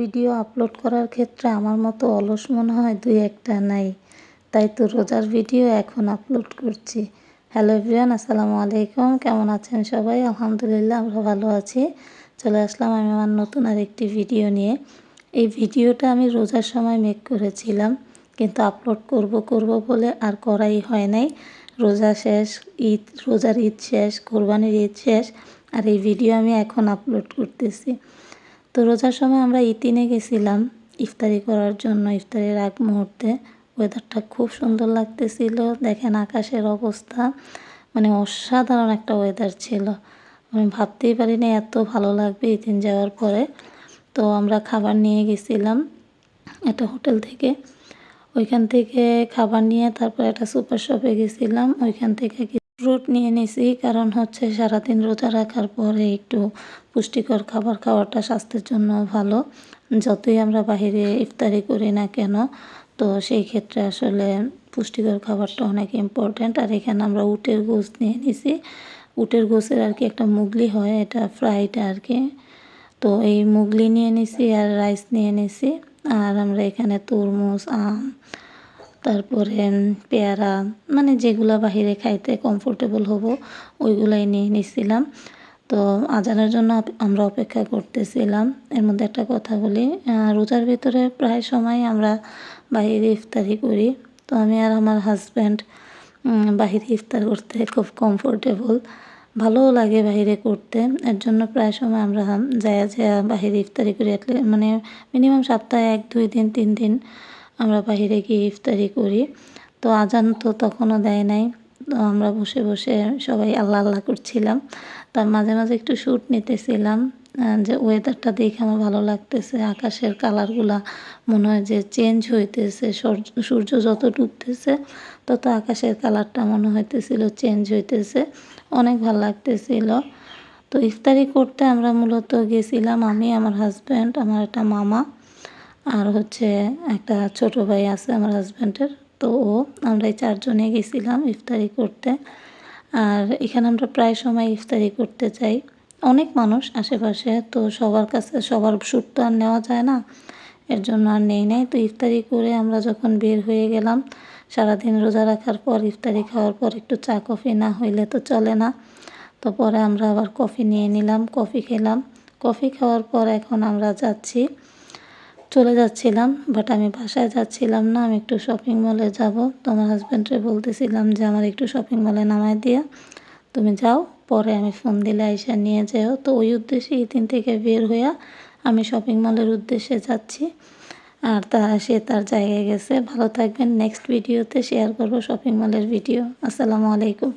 Video upload করার ক্ষেত্রে আমার মতো অলস মনে হয় দুই একটা নাই। তাই তো রোজার ভিডিও এখন আপলোড করছি। হ্যালো এভরিওয়ান, আসসালামু আলাইকুম। কেমন আছেন সবাই? আলহামদুলিল্লাহ, আমরা ভালো আছি। চলে আসলাম আমি আমার নতুন আর একটি ভিডিও নিয়ে। এই ভিডিওটা আমি রোজার সময় মেক করেছিলাম, কিন্তু আপলোড করব করব বলে আর করাই হয় নাই। রোজা শেষ, ঈদ, রোজার ঈদ শেষ, কোরবানির ঈদ শেষ, আর এই ভিডিও আমি এখন আপলোড করতেছি। তো রোজার সময় আমরা ইতিনে গেছিলাম ইফতারি করার জন্য, ইফতারির আগ মুহূর্তে। ওয়েদারটা খুব সুন্দর লাগতেছিল, দেখেন আকাশের অবস্থা মানে অসাধারণ একটা ওয়েদার ছিল। আমি ভাবতেই পারিনি এত ভালো লাগবে ইতিন যাওয়ার পরে। তো আমরা খাবার নিয়ে গেছিলাম একটা হোটেল থেকে। ওইখান থেকে খাবার নিয়ে তারপর একটা সুপার শপে গেছিলাম, ওইখান থেকে ফ্রুট নিয়ে নিছি, কারণ হচ্ছে সারাদিন রোজা রাখার পরে একটু পুষ্টিকর খাবার খাওয়াটা স্বাস্থ্যের জন্য ভালো। যতই আমরা বাহিরে ইফতারি করি না কেন, তো সেই ক্ষেত্রে আসলে পুষ্টিকর খাবারটা অনেক ইম্পর্ট্যান্ট আর এখানে আমরা উটের গোস নিয়ে নিছি। উটের গোসের আর কি একটা মুগলি হয়, এটা ফ্রাইড আর কি। তো এই মুগলি নিয়ে নিছি আর রাইস নিয়ে নিছি। আর আমরা এখানে তরমুজ, আম তারপরে পেয়ারা মানে যেগুলো বাহিরে খাইতে কমফোর্টেবল হব, ওইগুলাই নিয়ে নিছিলাম। তো আজানের জন্য আমরা অপেক্ষা করতেছিলাম। এর মধ্যে একটা কথা বলি রোজার ভিতরে প্রায় সময় আমরা বাহিরে ইফতারি করি। তো আমি আর আমার হাজব্যান্ড বাহিরে ইফতার করতে খুব কমফোর্টেবল ভালোও লাগে বাহিরে করতে। এর জন্য প্রায় সময় আমরা যায় যায় বাহিরে ইফতারি করি মানে মিনিমাম সপ্তাহে এক, দুই দিন, তিন দিন। আমরা বাহিরে গিয়ে ইফতারি করি। তো আজান তো তখনও দেয় নাই। তো আমরা বসে বসে সবাই আল্লাহ আল্লাহ করছিলাম। তার মাঝে মাঝে একটু শ্যুট নিতেছিলাম যে ওয়েদারটা দেখে আমার ভালো লাগতেছে। আকাশের কালারগুলা মনে হয় যে চেঞ্জ হইতেছে। সূর্য যত ডুবতেছে, তত আকাশের কালারটা মনে হইতেছিল চেঞ্জ হইতেছে। অনেক ভালো লাগতেছিল। তো ইফতারি করতে আমরা মূলত গেছিলাম আমি, আমার হাজব্যান্ড আমার একটা মামা। আর হচ্ছে একটা ছোট ভাই আছে আমার হাজব্যান্ডের তো ও, আমরা এই চারজনে গেছিলাম ইফতারি করতে। আর এখানে আমরা প্রায় সময় ইফতারি করতে চাই। অনেক মানুষ আশেপাশে, তো সবার কাছে, সবার শ্যুট তো আর নেওয়া যায় না। এর জন্য আর নেই নাই। তো ইফতারি করে আমরা যখন বের হয়ে গেলাম, সারাদিন রোজা রাখার পর, ইফতারি খাওয়ার পর একটু চা, কফি না হইলে তো চলে না। তো পরে আমরা আবার কফি নিয়ে নিলাম, কফি খেলাম। কফি খাওয়ার পর এখন আমরা যাচ্ছি চলে যাচ্ছিলাম বাট আমি বাসায় যাচ্ছিলাম না, আমি একটু শপিং মলে যাব। তো আমার হাজব্যান্ডরে বলতেছিলাম যে, আমার একটু শপিং মলে নামায় দিয়া, তুমি যাও, পরে আমি ফোন দিলে আইসা নিয়ে যাও। তো ওই উদ্দেশ্যে ইতিন থেকে বের হইয়া আমি শপিং মলের উদ্দেশ্যে যাচ্ছি। আর তা, সে তার জায়গায় গেছে। ভালো থাকবেন। নেক্সট ভিডিওতে শেয়ার করব শপিং মলের ভিডিও আসসালামু আলাইকুম।